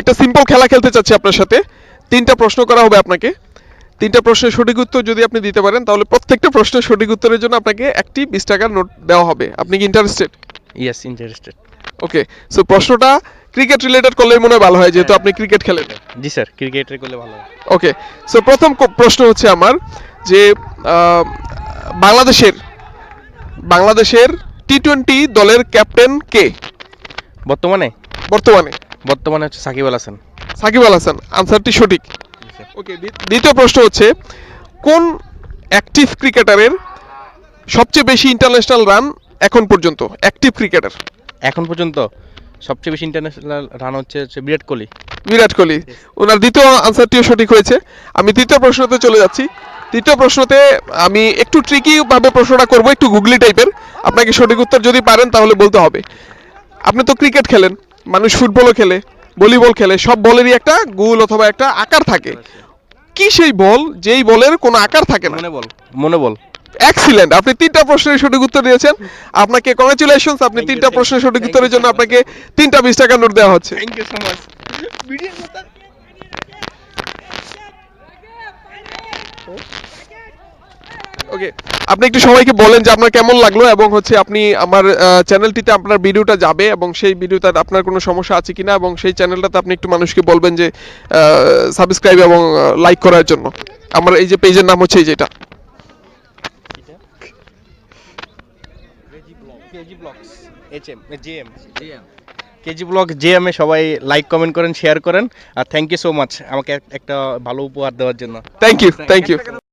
একটা সিম্পল খেলা খেলতে চাচ্ছি আপনার সাথে। তিনটা প্রশ্ন করা হবে আপনাকে। তিনটা প্রশ্নের সঠিক উত্তর যদি আপনি দিতে পারেন তাহলে প্রত্যেকটা প্রশ্নের সঠিক উত্তরের জন্য আপনাকে একটি বিশ টাকার নোট দেওয়া হবে। আপনি কি interested yes interested okay so প্রশ্নটা ক্রিকেট রিলেটেড করলে মনে হয় ভালো হয় যেহেতু আপনি ক্রিকেট খেলেন। জি স্যার ক্রিকেটের করলে ভালো হয়। ওকে সো প্রথম প্রশ্ন হচ্ছে আমার যে বাংলাদেশের বাংলাদেশের টি টোয়েন্টি দলের ক্যাপ্টেন কে? বর্তমানে? বর্তমানে। বর্তমানে হচ্ছে সাকিব আল হাসান। সাকিব আল হাসান আনসারটি সঠিক। ওকে দ্বিতীয় প্রশ্ন হচ্ছে কোন অ্যাক্টিভ ক্রিকেটারের সবচেয়ে বেশি ইন্টারন্যাশনাল রান এখন পর্যন্ত? অ্যাক্টিভ ক্রিকেটার এখন পর্যন্ত সবচেয়ে বেশি ইন্টারন্যাশনাল রান হচ্ছে হচ্ছে বিরাট কোহলি। বিরাট কোহলি। ওনার দ্বিতীয় আনসারটিও সঠিক হয়েছে। আমি তৃতীয় প্রশ্নতে চলে যাচ্ছি। তৃতীয় প্রশ্নতে আমি একটু ট্রিকি ভাবে প্রশ্নটা করব একটু গুগলি টাইপের আপনাকে সঠিক উত্তর যদি পারেন তাহলে বলতে হবে। আপনি তো ক্রিকেট খেলেন। মানুষ ফুটবলও খেলে ভলিবল খেলে সব বলেরই একটা গোল অথবা একটা আকার থাকে। কি সেই বল? যেই বলের কোনো আকার থাকে না। মনে বল মনে বল। এক্সিলেন্ট আপনি তিনটা প্রশ্নের সঠিক উত্তর দিয়েছেন। আপনাকে কংগ্রেচুলেশনস আপনি তিনটা প্রশ্নের সঠিক উত্তরের জন্য আপনাকে তিনটা বিশ টাকা নোট দেওয়া হচ্ছে। Thank you so much okay আপনি একটু সবাইকে বলেন যে আপনার কেমন লাগল এবং হচ্ছে আপনি আমার চ্যানেলটিতে আপনার ভিডিওটা যাবে এবং সেই ভিডিওতে আপনার কোনো সমস্যা আছে কিনা এবং সেই চ্যানেলটাতে আপনি একটু মানুষকে বলবেন যে সাবস্ক্রাইব এবং লাইক করার জন্য। আমার এই যে পেজের নাম হচ্ছে এই যেটা কেজি ব্লগ জিএম এ সবাই লাইক কমেন্ট করেন শেয়ার করেন। আর থ্যাংক ইউ সো মাচ আমাকে একটা ভালো উপহার দেওয়ার জন্য। Thank you thank you